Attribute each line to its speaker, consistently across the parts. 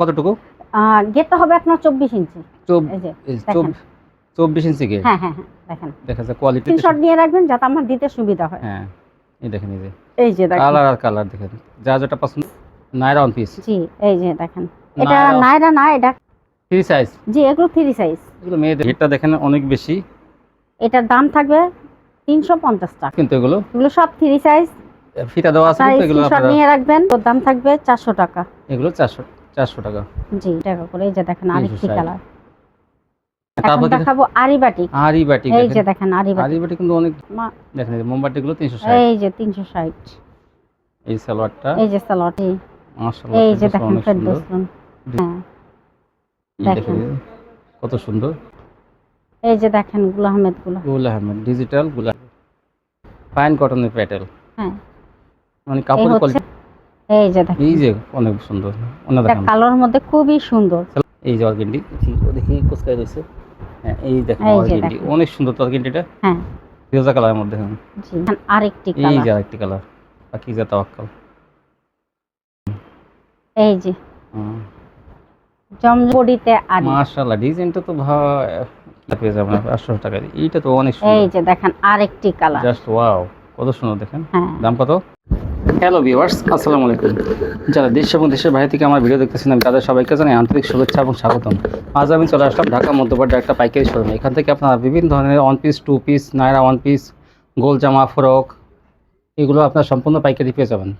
Speaker 1: কতটুকু?
Speaker 2: গেটটা হবে আপনার চব্বিশ ইঞ্চি।
Speaker 1: চব্বিশ ইঞ্চি গে
Speaker 2: হ্যাঁ হ্যাঁ হ্যাঁ দেখেন।
Speaker 1: দেখা যায় কোয়ালিটি
Speaker 2: স্ক্রিনশট নিয়ে রাখবেন যাতে আমার দিতে সুবিধা হয়।
Speaker 1: হ্যাঁ এই দেখেন এই যে।
Speaker 2: এই যে দেখেন।
Speaker 1: কালার আর কালার দেখেন। যা যেটা পছন্দ নাইরা ওয়ান পিস
Speaker 2: জি এই যে দেখেন। এটা নাইরা না এটা
Speaker 1: থ্রি সাইজ
Speaker 2: জি এগুলো থ্রি সাইজ
Speaker 1: এগুলো মেয়েদের এটা দেখেন অনেক বেশি।
Speaker 2: এটার দাম থাকবে তিনশো পঞ্চাশ টাকা।
Speaker 1: কিন্তু এগুলো
Speaker 2: এগুলো সব থ্রি সাইজ
Speaker 1: ফিতা দেওয়া আছে এগুলো আপনারা
Speaker 2: নিয়ে রাখবেন ওর দাম থাকবে চারশো টাকা।
Speaker 1: এগুলো চারশো চারশো টাকা।
Speaker 2: জি টাকা করে। এই যে দেখেন আরেকটি কালার এখন
Speaker 1: তারপর দেখেন
Speaker 2: দেখাবো
Speaker 1: আরি বাটি
Speaker 2: এই যে
Speaker 1: দেখেন
Speaker 2: দেখেন আরিবাটি
Speaker 1: আরি বাটি কিন্তু অনেক দেখেন এই যে মোমবাতিগুলো তিনশো ষাট।
Speaker 2: এই যে তিনশো ষাট।
Speaker 1: এই সালোয়ারটা।
Speaker 2: এই যে সালোয়ারটি।
Speaker 1: মাশাআল্লাহ
Speaker 2: এই যে দেখেন ফেরদৌসুন হ্যাঁ। দেখেন।
Speaker 1: কত সুন্দর।
Speaker 2: এই যে দেখেন গুল আহমেদগুলো গুল
Speaker 1: আহমেদ ডিজিটাল গুল ফাইন কটনের প্যাটেল।
Speaker 2: হ্যাঁ।
Speaker 1: মানে কোয়ালিটি
Speaker 2: এই যে দেখেন।
Speaker 1: এই যে অনেক সুন্দর।
Speaker 2: এটা
Speaker 1: দেখেন।
Speaker 2: কালোর মধ্যে খুবই সুন্দর।
Speaker 1: এই যে অর্গেন্ডি দেখি কোসকায় রয়েছে। হ্যাঁ এই দেখেন অর্গেন্ডি অনেক সুন্দর অর্গেন্ডিটা
Speaker 2: হ্যাঁ।
Speaker 1: ফিরোজা কালারের মধ্যে হ্যাঁ
Speaker 2: আরেকটি
Speaker 1: এই যে আরেকটি কালার। বাকি যে তাওয়াক্কাল।
Speaker 2: এই যে। আরি
Speaker 1: মাশাআল্লাহ ডিজাইনটা তো ভাই পেয়ে যাবেন আপনি আটশো টাকা এইটা তো অনেক
Speaker 2: এই
Speaker 1: সুন্দর
Speaker 2: যে দেখেন আরেকটি কালার।
Speaker 1: জাস্ট ওয়াও কত সুন্দর দেখেন।
Speaker 2: হ্যাঁ।
Speaker 1: দাম কত? হ্যালো ভিউয়ার্স আসসালামু আলাইকুম যারা দেশ এবং দেশের বাইরে থেকে আমার ভিডিও দেখতেছেন আমি তাদের সবাইকে জানাই আন্তরিক শুভেচ্ছা এবং স্বাগতম। আজ আমি চলে আসলাম ঢাকা মধ্যপাড়ার একটা পাইকারি শোরুম এখান থেকে আপনারা বিভিন্ন ধরনের one piece two piece Naira one piece গোল জামা ফ্রক এগুলো আপনার সম্পূর্ণ পাইকারি পেয়ে যাবেন।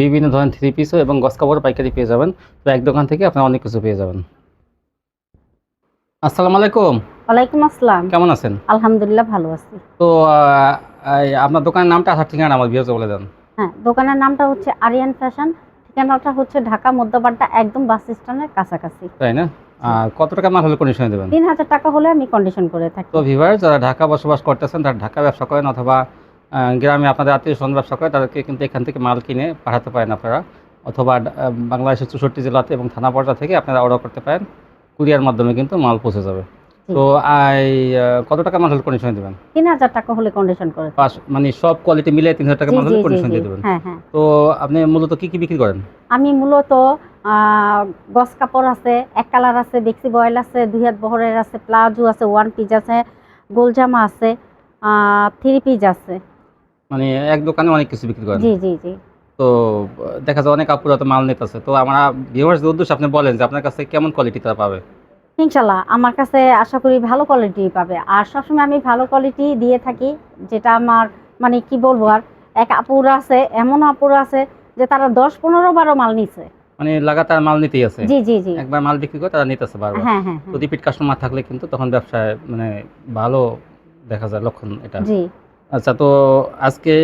Speaker 1: বিভিন্ন ধরনের থ্রি পিসও এবং গস কাপড়ও পাইকারি পেয়ে যাবেন। তো এক দোকান থেকে আপনারা অনেক কিছু পেয়ে যাবেন। আসসালামু আলাইকুম।
Speaker 2: ওয়ালাইকুম আসসালাম।
Speaker 1: কেমন আছেন?
Speaker 2: আলহামদুলিল্লাহ ভালো আছি।
Speaker 1: তো আপনার দোকানের নামটা আসার ঠিকানা আমার ভিউজ বলে দেন।
Speaker 2: হ্যাঁ দোকানের নামটা হচ্ছে আরিয়ান ফ্যাশন ঠিকানাটা হচ্ছে ঢাকা মধ্যপাড়টা একদম বাস স্ট্যান্ডের কাছাকাছি।
Speaker 1: তাই না? আর কত টাকা মাল হলে কন্ডিশনে দেবেন?
Speaker 2: তিন হাজার টাকা হলে আমি কন্ডিশন করে থাকি।
Speaker 1: তো ভিভার যারা ঢাকা বসবাস করতেছেন তারা ঢাকা ব্যবসা করেন অথবা গ্রামে আপনাদের আত্মীয় স্বজন ব্যবসা করে তাদেরকে কিন্তু এখান থেকে মাল কিনে পাঠাতে পারেন আপনারা। অথবা বাংলাদেশের চৌষট্টি জেলাতে এবং থানা পর্যায়ে থেকে আপনারা অর্ডার করতে পারেন। কুরিয়ার মাধ্যমে কিন্তু মাল পৌঁছে যাবে। তো আই কত টাকা মাল কন্ডিশন দিবেন?
Speaker 2: দেবেন তিন হাজার টাকা হলে কন্ডিশন করে
Speaker 1: মানে সব কোয়ালিটি মিলে তিন হাজার টাকা
Speaker 2: জি
Speaker 1: কন্ডিশন দিয়ে দেবেন।
Speaker 2: হ্যাঁ হ্যাঁ।
Speaker 1: তো আপনি মূলত কি কি বিক্রি করেন?
Speaker 2: আমি মূলত গস কাপড় আছে এক কালার আছে বেক্সি বয়েল আছে দুই হাত বহরের আছে প্লাজো আছে ওয়ান পিস আছে গোলজামা আছে থ্রি পিস আছে।
Speaker 1: মানে এক দোকানে অনেক কিছু বিক্রি করেন।
Speaker 2: জি জি জি।
Speaker 1: তো দেখা যায় অনেক আপুরা তো মাল নিতেছে। তো আমরা ভিউয়ার্স উদ্দেশ্যে আপনি বলেন যে আপনার কাছে কেমন কোয়ালিটি তারা পাবে?
Speaker 2: ইনশাল্লাহ আমার কাছে আশা করি ভালো কোয়ালিটি পাবে। আর সবসময় আমি ভালো কোয়ালিটি দিয়ে থাকি যেটা আমার মানে কি বলব আর এক আপুরা আছে এমন আপুরা আছে যে তারা দশ পনেরো বারো মাল নিছে।
Speaker 1: মানে লাগাতার মাল নিতেই আছে।
Speaker 2: জি জি জি।
Speaker 1: একবার মাল বিক্রি করে তারা নিতেছে বারবার।
Speaker 2: হ্যাঁ হ্যাঁ
Speaker 1: তো
Speaker 2: হ্যাঁ।
Speaker 1: রিপিট কাস্টমার থাকলে কিন্তু তখন ব্যবসায় মানে ভালো দেখা যায় লক্ষণ এটা।
Speaker 2: জি।
Speaker 1: আচ্ছা তো আজকে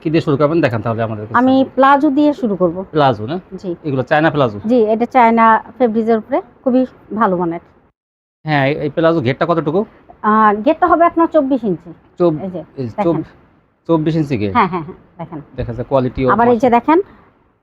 Speaker 1: কি- দিয়ে শুরু করবেন? দেখান তাহলে আমাদের
Speaker 2: আমি প্লাজো দিয়ে শুরু করব।
Speaker 1: প্লাজো না?
Speaker 2: জি।
Speaker 1: এগুলো চায়না প্লাজো?
Speaker 2: জি এটা চায়না ফেব্রিজের উপরে খুবই ভালো মানের।
Speaker 1: হ্যাঁ এই- প্লাজো ঘেরটা কতটুকু?
Speaker 2: গেটটা হবে আপনার চব্বিশ ইঞ্চি।
Speaker 1: চব্বিশ ইঞ্চি ঘের
Speaker 2: হ্যাঁ হ্যাঁ হ্যাঁ দেখেন।
Speaker 1: দেখা যায় কোয়ালিটি
Speaker 2: আবার এই যে দেখেন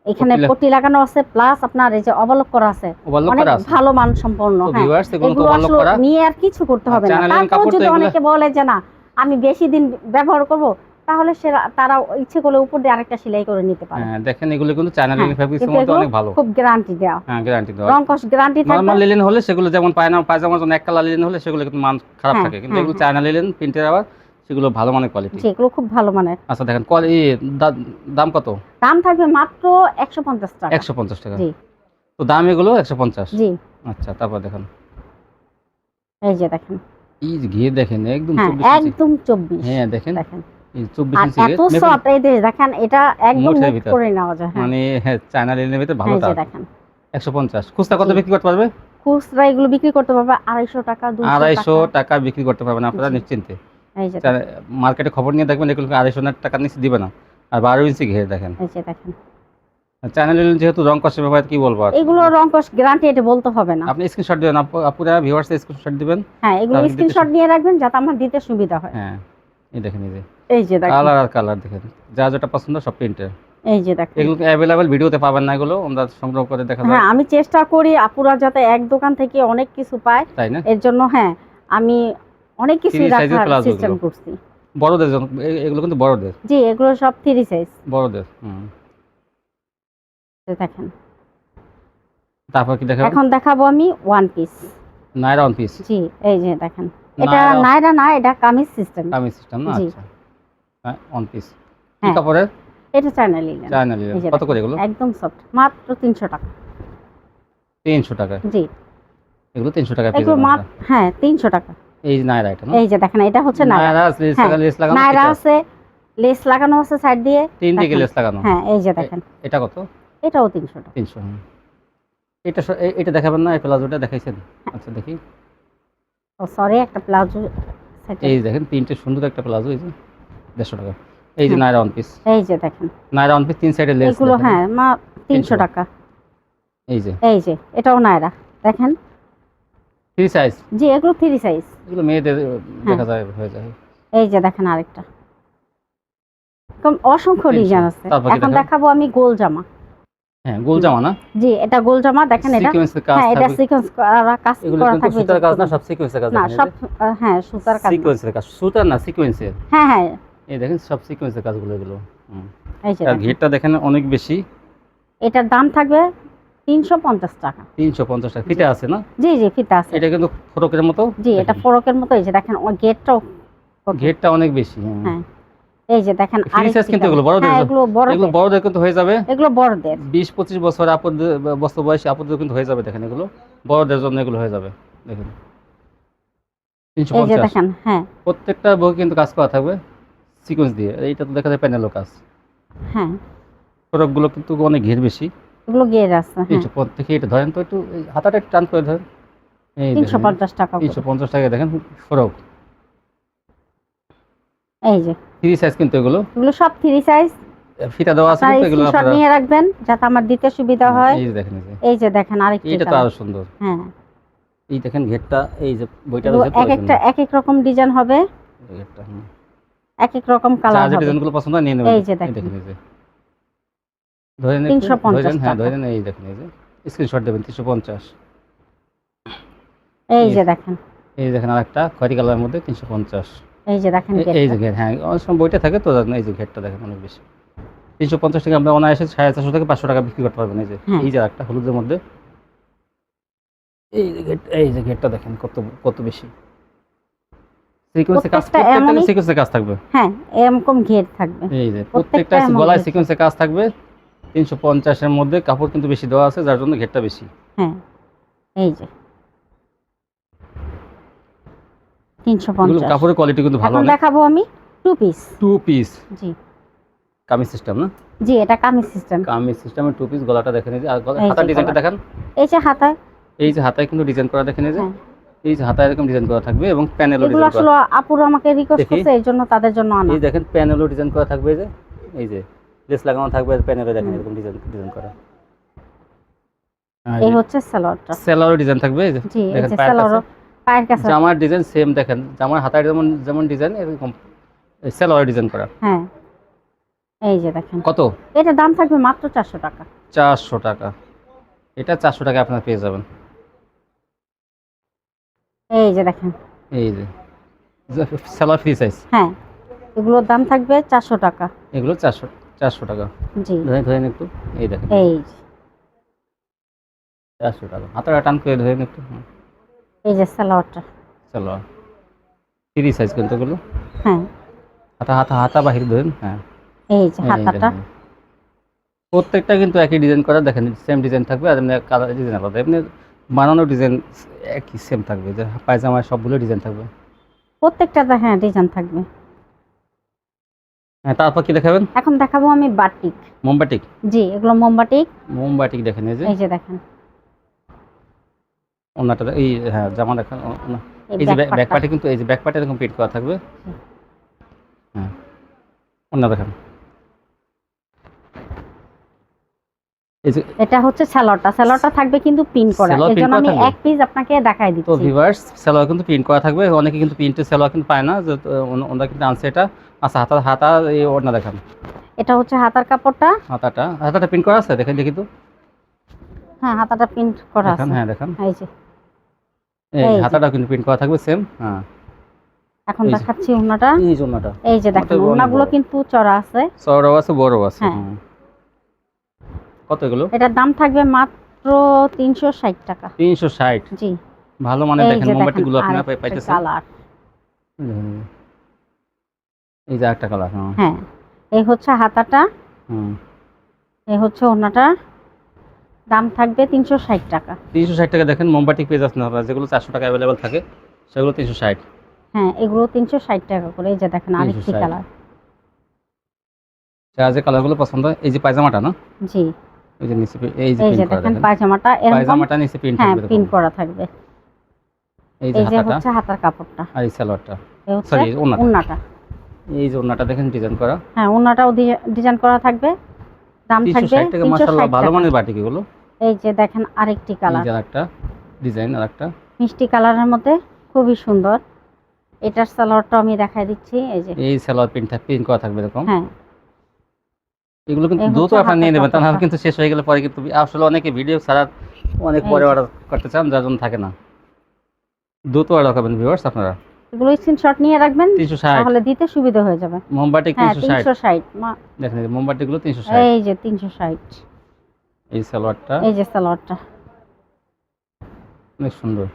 Speaker 2: এখানে
Speaker 1: পট্টি
Speaker 2: লাগানো আছে প্লাস আপনার এই যে অবলক করা আছে। অনেক ভালো মান সম্পন্ন হ্যাঁ।
Speaker 1: এগুলো
Speaker 2: আসলে নিয়ে আর কিছু করতে হবে না। তারপর যদি অনেকে বলে যে না আমি বেশি দিন ব্যবহার করব তাহলে তারা ইচ্ছে করলে উপর দিয়ে আরেকটা সেলাই করে নিতে পারে।
Speaker 1: হ্যাঁ দেখেন এগুলো কিন্তু চায়না
Speaker 2: হ্যাঁ,
Speaker 1: লিলেন ফেব্রিক্সের
Speaker 2: কিন্তু
Speaker 1: মধ্যে অনেক ভালো।
Speaker 2: খুব গ্যারান্টি দেওয়া।
Speaker 1: হ্যাঁ গ্যারান্টি দেওয়া।
Speaker 2: রং কস গ্যারান্টি থাকবে
Speaker 1: নর্মাল লিলেন হলে সেগুলো যেমন পায়না পায়জামার জন্য এক কালার লিলেন হলে সেগুলো কিন্তু মান খারাপ
Speaker 2: হ্যাঁ,
Speaker 1: থাকে। কিন্তু
Speaker 2: হ্যাঁ,
Speaker 1: এগুলো
Speaker 2: হ্যাঁ।
Speaker 1: চায়না লিলেন প্রিন্টের আবার সেগুলো ভালো মানের কোয়ালিটি
Speaker 2: যেগুলো খুব ভালো মানের।
Speaker 1: আচ্ছা দেখেন কোয়ালি দাম কত?
Speaker 2: দাম থাকবে মাত্র একশো পঞ্চাশ টাকা।
Speaker 1: একশো পঞ্চাশ টাকা।
Speaker 2: জি।
Speaker 1: তো দাম এগুলো একশো পঞ্চাশ?
Speaker 2: জি।
Speaker 1: আচ্ছা তারপর দেখেন।
Speaker 2: এই যে দেখেন।
Speaker 1: এই যে ঘিয়ে দেখেন একদম
Speaker 2: হ্যাঁ
Speaker 1: চব্বিশ ইঞ্চি।
Speaker 2: একদম চব্বিশ।
Speaker 1: হ্যাঁ দেখেন।
Speaker 2: দেখেন। এত সফট এই দেখেন এটা একদম
Speaker 1: মুঠের
Speaker 2: মুঠ
Speaker 1: ভিতর।
Speaker 2: করে নেওয়া যায় হ্যাঁ।
Speaker 1: মানে হ্যাঁ চায়না লিলেনের ভিতরে ভালো
Speaker 2: এই যে
Speaker 1: তার।
Speaker 2: দেখেন।
Speaker 1: একশো পঞ্চাশ। খুচরা কত বিক্রি করতে পারবে?
Speaker 2: খুচরা এগুলো বিক্রি করতে পারবে আড়াইশো টাকা দুশো
Speaker 1: আড়াইশো
Speaker 2: টাকা
Speaker 1: টাকা বিক্রি করতে পারবেন আপনারা নিশ্চিন্তে।
Speaker 2: এই যে
Speaker 1: মার্কেটে খবর নিয়ে দেখবেন এগুলো নিচে দিবে না। আর বারো ইঞ্চি ঘিরে দেখেন।
Speaker 2: এই যে দেখেন।
Speaker 1: চ্যানেল যেহেতু রং কষের ব্যাপারে কি বলব
Speaker 2: এগুলো রং গ্যারান্টি এটা বলতে হবে না।
Speaker 1: আপনি স্ক্রিনশট দিবেন আপু- আপুরা ভিউয়ার্স স্ক্রিনশট দিবেন।
Speaker 2: হ্যাঁ এগুলো স্ক্রিনশট নিয়ে রাখবেন যাতে আমার দিতে সুবিধা হয়।
Speaker 1: হ্যাঁ। এই দেখেন এই যে।
Speaker 2: এই যে দেখেন।
Speaker 1: কালার আর কালার দেখেন। যা যেটা পছন্দ সব প্রিন্টের
Speaker 2: এই যে দেখেন।
Speaker 1: এগুলো ভিডিওতে পাবেন না এগুলো? আমরা সংগ্রহ করে দেখা
Speaker 2: হ্যাঁ আমি চেষ্টা করি আপুরা যাতে এক দোকান থেকে অনেক কিছু পায়।
Speaker 1: তাই না?
Speaker 2: এর জন্য হ্যাঁ আমি অনেক কিছু রাখার সিস্টেম করছি।
Speaker 1: বড়দের জন্য এগুলো কিন্তু বড়দের।
Speaker 2: জি এগুলো সব থ্রি সাইজ
Speaker 1: বড়দের হুম।
Speaker 2: দেখেন।
Speaker 1: তারপর কি দেখাবেন
Speaker 2: এখন দেখাবো আমি one piece
Speaker 1: Naira one piece
Speaker 2: জি এই যে দেখেন। এটা
Speaker 1: নায়রা-
Speaker 2: নাইরা না এটা কামিজ সিস্টেম
Speaker 1: কামিজ সিস্টেম না আচ্ছা। ওয়ান পিস কি
Speaker 2: হ্যাঁ।
Speaker 1: কাপড়ের?
Speaker 2: এটা চায়না লিলেন
Speaker 1: চায়না
Speaker 2: যে
Speaker 1: কত করে এগুলো?
Speaker 2: একদম সফট মাত্র তিনশো টাকা।
Speaker 1: তিনশো টাকা?
Speaker 2: জি।
Speaker 1: এগুলো তিনশো টাকা পেয়ে
Speaker 2: এগুলো মাত্র হ্যাঁ তিনশো টাকা।
Speaker 1: এই যে নাইরা এটা না?
Speaker 2: এই যে দেখেন এটা হচ্ছে
Speaker 1: লেস
Speaker 2: হ্যাঁ,
Speaker 1: লেস লাগানো
Speaker 2: নাইরা আছে লেস লাগানো আছে সাইড দিয়ে।
Speaker 1: তিন দিকে লেস লাগানো?
Speaker 2: হ্যাঁ এই যে দেখেন।
Speaker 1: এটা কত?
Speaker 2: এটাও তিনশো টাকা।
Speaker 1: তিনশো এটা এটা দেখাবেন না এই প্লাজোটা দেখাইছেন? আচ্ছা দেখি।
Speaker 2: ও সরি একটা প্লাজো
Speaker 1: এই দেখেন তিনটে সুন্দর একটা প্লাজো এই যে দেড়শো টাকা। এই যে
Speaker 2: হ্যাঁ।
Speaker 1: নাইরা ওয়ান পিস
Speaker 2: এই যে দেখেন।
Speaker 1: নাইরা ওয়ান পিস তিন সাইডে লেস
Speaker 2: এগুলো হ্যাঁ মা তিনশো টাকা।
Speaker 1: এই যে।
Speaker 2: এই যে এটাও নাইরা। দেখেন।
Speaker 1: থ্রি সাইজ
Speaker 2: জি এগুলো থ্রি সাইজ
Speaker 1: এগুলো মেয়েদের দেখা যায় হয়ে যায়।
Speaker 2: এই যে দেখেন আরেকটা। অসংখ্য
Speaker 1: 300
Speaker 2: ডিজাইন আছে। এখন দেখাবো আমি গোল জামা।
Speaker 1: হ্যাঁ গোল জামা না?
Speaker 2: জি এটা গোল জামা দেখেন এটা। হ্যাঁ এটা সিকোয়েন্স করা কাজ করা থাকবে
Speaker 1: সুতার কাজ না সব সিকোয়েন্সের কাজ
Speaker 2: না সব হ্যাঁ সুতার কাজ।
Speaker 1: সিকোয়েন্সের কাজ সুতার না সিকোয়েন্সের
Speaker 2: হ্যাঁ হ্যাঁ।
Speaker 1: এই দেখেন সব সিকোয়েন্সের কাজগুলো এগুলো।
Speaker 2: এই যে
Speaker 1: ঘেরটা দেখেন অনেক বেশি।
Speaker 2: এটার দাম থাকবে তিনশো পঞ্চাশ টাকা।
Speaker 1: তিনশো পঞ্চাশ টাকা। ফিতে আছে না?
Speaker 2: জি জি ফিতা আছে।
Speaker 1: এটা কিন্তু ফটকের মতো?
Speaker 2: জি এটা ফরকের মতো এই যে দেখেন গেটটাও।
Speaker 1: ঘেরটা অনেক বেশি হ্যাঁ।
Speaker 2: এই যে দেখেন
Speaker 1: size
Speaker 2: আরেকটি
Speaker 1: কিন্তু এগুলো বড়দের
Speaker 2: হ্যাঁ এগুলো বড়
Speaker 1: এগুলো বড়দের কিন্তু হয়ে যাবে।
Speaker 2: এগুলো বড়দের।
Speaker 1: বিশ পঁচিশ বছর আপদের বছর বয়সী আপদের কিন্তু হয়ে যাবে দেখেন এগুলো। বড়দের জন্য এগুলো হয়ে যাবে দেখেন।
Speaker 2: এই যে দেখেন হ্যাঁ।
Speaker 1: প্রত্যেকটা বই কিন্তু কাজ করা থাকবে সিকোয়েন্স দিয়ে। এইটা তো দেখা যায় প্যানেলও কাজ।
Speaker 2: হ্যাঁ।
Speaker 1: ফটকগুলো কিন্তু অনেক ঘের বেশি।
Speaker 2: এগুলো আছে হ্যাঁ।
Speaker 1: থেকে এটা ধরেন তো একটু হাতাটা টান করে ধরেন। এই
Speaker 2: তিনশো পঞ্চাশ টাকা
Speaker 1: টাকা দেখেন ফরক
Speaker 2: এই যে।
Speaker 1: থ্রি সাইজ কিন্তু এগুলো?
Speaker 2: এগুলো সব থ্রি সাইজ
Speaker 1: ফিতা দেওয়া আছে কিন্তু এগুলো আপনারা
Speaker 2: নিয়ে রাখবেন যাতে আমার দিতে সুবিধা হয়।
Speaker 1: এই যে দেখেন এই যে।
Speaker 2: দেখেন আরেকটি
Speaker 1: এইটা তো আরও সুন্দর।
Speaker 2: হ্যাঁ।
Speaker 1: এই দেখেন ঘেরটা এই যে বইটা রয়েছে
Speaker 2: এক একটা এক এক রকম ডিজাইন হবে।
Speaker 1: ঘেরটা
Speaker 2: এক এক রকম কালার হবে।
Speaker 1: ডিজাইনগুলো পছন্দ হয় নিয়ে নেবেন।
Speaker 2: এই যে দেখেন।
Speaker 1: এই যে। ধরেন একটু,
Speaker 2: 350
Speaker 1: ধরেন হ্যাঁ
Speaker 2: টাকা।
Speaker 1: ধরেন এই দেখেন এই যে। স্ক্রিনশট দেবেন তিনশো পঞ্চাশ।
Speaker 2: এই যে দেখেন।
Speaker 1: এই দেখেন আরেকটা খয়রি কালারের মধ্যে তিনশো পঞ্চাশ।
Speaker 2: এই যে দেখেন
Speaker 1: এই- যে। হ্যাঁ অনেক সময় বইটা থাকে তো এই যে ঘেরটা দেখেন অনেক বেশি। তিনশো পঞ্চাশ টাকা আমরা অনায়াসে সাড়ে চারশো থেকে পাঁচশো টাকা বিক্রি করতে পারবেন এই যে।
Speaker 2: হ্যাঁ।
Speaker 1: এই যে একটা হলুদের মধ্যে। এই যে ঘের এই যে ঘেরটা দেখেন কত কত বেশি। সিকোয়েন্সে কাজ
Speaker 2: প্রত্যেকটা
Speaker 1: প্রত্যেকটা সিকোয়েন্সে কাজ থাকবে।
Speaker 2: হ্যাঁ এরকম ঘের থাকবে।
Speaker 1: এই যে
Speaker 2: প্রত্যেকটা
Speaker 1: গলায়। সিকোয়েন্সে কাজ থাকবে। তিনশো পঞ্চাশের মধ্যে কাপড় কিন্তু বেশি দেওয়া আছে যার জন্য ঘেরটা বেশি।
Speaker 2: হ্যাঁ। এই যে। তিনশো পঞ্চাশ।
Speaker 1: কাপড়ের কোয়ালিটি কিন্তু ভালো
Speaker 2: এখন দেখাবো আমি টু পিস
Speaker 1: টু পিস
Speaker 2: জি।
Speaker 1: কামিজ সিস্টেম না?
Speaker 2: জি এটা কামিজ সিস্টেম
Speaker 1: কামিজ সিস্টেমের টু পিস গলাটা দেখেন এই যে আর হাতার ডিজাইনটা দেখেন।
Speaker 2: এই যে হাতায়।
Speaker 1: এই যে হাতায় কিন্তু ডিজাইন করা দেখেন এই যে।
Speaker 2: হ্যাঁ।
Speaker 1: এই যে হাতায় এরকম ডিজাইন করা থাকবে এবং প্যানেলও ডিজাইন
Speaker 2: আসলে
Speaker 1: করা
Speaker 2: আপুর আমাকে রিকোয়েস্ট করছে এই জন্য তাদের জন্য আনা।
Speaker 1: এই দেখেন প্যানেলও ডিজাইন করা থাকবে এই যে। এই যে লেস লাগানো থাকবে প্যানেলও দেখেন এরকম ডিজাইন ডিজাইন করা।
Speaker 2: এই হচ্ছে সালোয়ারটা
Speaker 1: সেলারও ডিজাইন থাকবে এই যে। দেখেন
Speaker 2: সালোয়ার। পায়ের কাছে
Speaker 1: জামার ডিজাইন সেম দেখেন। জামার হাতায় যেমন যেমন ডিজাইন এরকম সেলার ডিজাইন করা।
Speaker 2: হ্যাঁ। এই যে দেখেন।
Speaker 1: কত?
Speaker 2: এটা দাম থাকবে মাত্র চারশো টাকা।
Speaker 1: চারশো টাকা। এটা চারশো টাকা আপনার পেয়ে যাবেন।
Speaker 2: এই যে দেখেন।
Speaker 1: এই যে। সেলার ফ্রি সাইজ
Speaker 2: হ্যাঁ। এগুলোর দাম থাকবে চারশো টাকা।
Speaker 1: এগুলো চারশো চারশো টাকা।
Speaker 2: জি।
Speaker 1: ধরেন ধরেন একটু। এই দেখেন।
Speaker 2: এই যে।
Speaker 1: চারশো টাকা। হাতাটা টান করে ধরেন একটু।
Speaker 2: এই যে সালোয়ারটা।
Speaker 1: চলো ফ্রি সাইজ কিন্তু এগুলো।
Speaker 2: হ্যাঁ।
Speaker 1: হাতা হাতা হাতা বাহির ধরেন হ্যাঁ।
Speaker 2: এই যে হাতাটা।
Speaker 1: প্রত্যেকটা কিন্তু একই ডিজাইন করা দেখেন সেম ডিজাইন থাকবে আর এমনি কালার ডিজাইন আলাদা। এমনি বানানো ডিজাইন একই সেম থাকবে যে পায়জামায় সবগুলো ডিজাইন থাকবে।
Speaker 2: প্রত্যেকটাতে হ্যাঁ ডিজাইন থাকবে।
Speaker 1: হ্যাঁ তারপর কি দেখাবেন?
Speaker 2: এখন দেখাবো আমি বাটিক।
Speaker 1: মোমবাটিক?
Speaker 2: জি এগুলো মোমবাটিক।
Speaker 1: মোমবাটিক দেখেন এই যে।
Speaker 2: এই যে দেখেন।
Speaker 1: ওনাটা এই হ্যাঁ জামা ওনা-
Speaker 2: এই
Speaker 1: যে
Speaker 2: back part টা।
Speaker 1: ব্যাকপার্টে কিন্তু এই যে ব্যাকপার্টে এরকম প্রিন্ট করা থাকবে। হ্যাঁ। ওনা দেখেন।
Speaker 2: এটা হচ্ছে সালোয়ারটা সালোয়ারটা থাকবে কিন্তু পিন করা। এর জন্য আমি এক পিস আপনাকে দেখাই দিচ্ছি।
Speaker 1: তো ভিভার্স সালোয়ার কিন্তু প্রিন্ট করা থাকবে। অনেকে কিন্তু প্রিন্টের সালোয়ার কিন্তু পায় না। যে ওনা- ওনারা কিন্তু আনছে এটা। আচ্ছা হাতা হাতা এই ওড়না দেখান।
Speaker 2: এটা হচ্ছে হাতার কাপড়টা।
Speaker 1: হাতাটা। হাতাটা প্রিন্ট করা আছে? দেখেন দেখি তো।
Speaker 2: হ্যাঁ হাতাটা প্রিন্ট করা আছে।
Speaker 1: হ্যাঁ দেখেন।
Speaker 2: এই যে।
Speaker 1: এই হাতাটা কিন্তু প্রিন্ট করা থাকবে সেম হ্যাঁ।
Speaker 2: এখন দেখাচ্ছি ওনাটা
Speaker 1: এই জন্যটা
Speaker 2: এই যে দেখেন ওনাগুলো কিন্তু চড়া আছে।
Speaker 1: চড়াও আছে বড় আছে
Speaker 2: হ্যাঁ।
Speaker 1: কত এগুলো?
Speaker 2: এটার দাম থাকবে মাত্র মাত্র তিনশো ষাট টাকা।
Speaker 1: তিনশো ষাট।
Speaker 2: জি।
Speaker 1: ভালো মানে দেখেন মোমবাতি গুলো আপনারা পাইতেছেন?
Speaker 2: কালার।
Speaker 1: এই যে একটা কালার হ্যাঁ।
Speaker 2: এই হচ্ছে হাতাটা।
Speaker 1: হুম।
Speaker 2: এই হচ্ছে ওনাটা দাম থাকবে তিনশো ষাট টাকা।
Speaker 1: তিনশো ষাট টাকা দেখেন মোমবাতি পেয়ে যাচ্ছেন আপনারা। যেগুলো চারশো টাকা অ্যাভেলেবেল থাকে সেগুলো তিনশো ষাট।
Speaker 2: হ্যাঁ এগুলো তিনশো ষাট টাকা করে এই যে দেখেন আরেকটি কালার
Speaker 1: যা যে কালারগুলো পছন্দ এই যে পায়জামাটা না?
Speaker 2: জি।
Speaker 1: এই যে নিচে এই যে প্রিন্ট
Speaker 2: দেখেন পায়জামাটা এরকম
Speaker 1: পায়জামাটা নিচে প্রিন্ট
Speaker 2: হ্যাঁ
Speaker 1: এরকম।
Speaker 2: করা থাকবে।
Speaker 1: এই যে
Speaker 2: এই যে হচ্ছে হাতার কাপড়টা।
Speaker 1: আর এই সালোয়ারটা। সরি
Speaker 2: ওন্নাটা।
Speaker 1: এই যে ওনাটা দেখেন ডিজাইন করা।
Speaker 2: হ্যাঁ ওন্নাটাও ডিজাইন করা থাকবে। দাম থাকবে
Speaker 1: ষাট টাকা
Speaker 2: তিনশো
Speaker 1: মাসাল্লাহ
Speaker 2: ষাট
Speaker 1: ভালো মানের বাটিক এগুলো।
Speaker 2: এই যে দেখেন আরেকটি
Speaker 1: এই
Speaker 2: কালার।
Speaker 1: যে একটা ডিজাইন আর একটা
Speaker 2: মিষ্টি কালারের মধ্যে খুবই সুন্দর। এটার সালোয়ারটা আমি দেখাই দিচ্ছি এই যে।
Speaker 1: এই সালোয়ার প্রিন্ট প্রিন্ট করা থাকবে এরকম?
Speaker 2: হ্যাঁ।
Speaker 1: এগুলো কিন্তু দ্রুত আপনারা নিয়ে নেবেন তা নাহলে
Speaker 2: কাপড়টা।
Speaker 1: কিন্তু শেষ হয়ে গেলে পরে কিন্তু আসলে অনেকে ভিডিও ছাড়ার অনেক পরে অর্ডার করতে চান যার জন্য থাকে না। দ্রুত অর্ডার করবেন ভিউয়ার্স আপনারা।
Speaker 2: এগুলো স্ক্রিনশট নিয়ে রাখবেন
Speaker 1: তিনশো ষাট।
Speaker 2: তাহলে দিতে সুবিধা হয়ে যাবে।
Speaker 1: মোমবাটি
Speaker 2: হ্যাঁ
Speaker 1: তিনশো ষাট।
Speaker 2: তিনশো ষাট
Speaker 1: দেখেন এই মোমবাতিগুলো তিনশো ষাট।
Speaker 2: এই যে তিনশো ষাট।
Speaker 1: এই সালোয়ারটা।
Speaker 2: এই যে সালোয়ারটা।
Speaker 1: অনেক সুন্দর।